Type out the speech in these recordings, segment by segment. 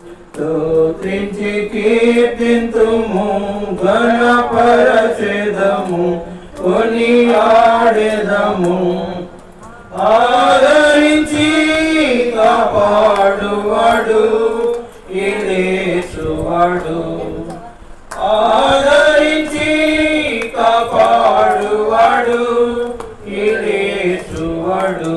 స్తోత్రించి కీర్తింతుము ఘనపరచెదము కొని ఆడెదము ఆదరించి కాపాడువాడు ఇలేసువాడు ఆదరించి కాపాడువాడు ఇలేసువాడు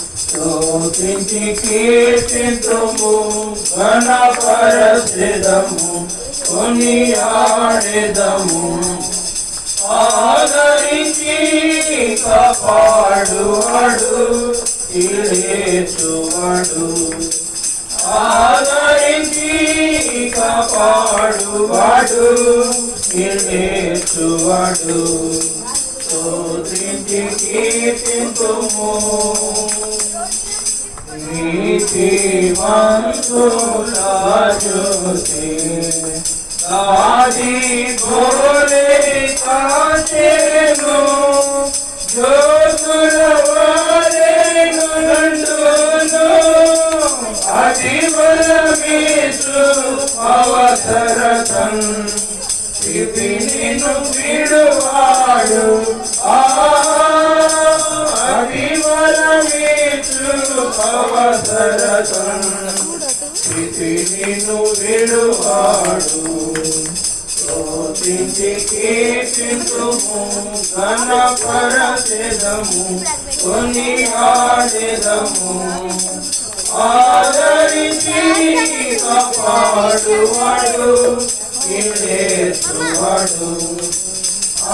ఆ కీర్తింతుము ఘనపరచెదము కొని ఆదరించి కాపాడువాడు ఇలేచువాడు ఆదరించి కాపాడువాడు ఇలేచువాడు ी भोले काचे नो जो गुरवारे गुरंदोनो अधिवन मित्रु अवसरतन विपिनिनु అవసరతం నిన్ను విడువాడు స్తోత్రించి కీర్తింతుము ఘనపరచెదము కొని ఆడెదము ఆదరించి కాపాడువాడు ఇలేసువాడు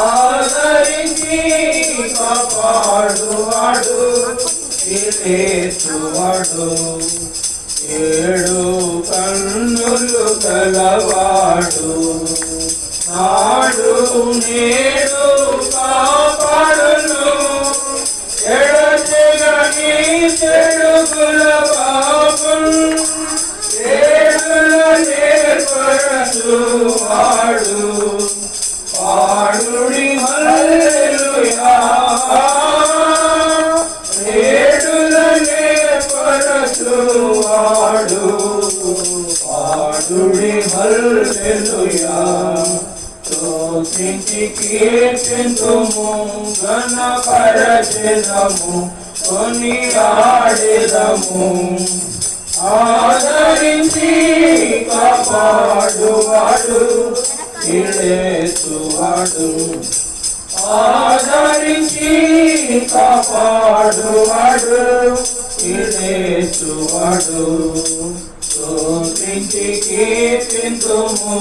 ఆదరించి కాపాడువాడు. ఇలేసువాడు ఏడు కన్నులు కలవాడు. నాడు నేడు కాపాడును ఎడచెగని చెడుగుల పాపం ఏడుల నేర్పరచు వాడు వాడు పాడుడి హల్లెలూయా స్తోత్రించి కీర్తింతుము ఘనపరచెదము కొని ఆడెదము. ఆదరించి కాపాడువాడు ఇలేసువాడు. ఆదరించి కాపాడువాడు. స్తోత్రించి కీర్తింతుము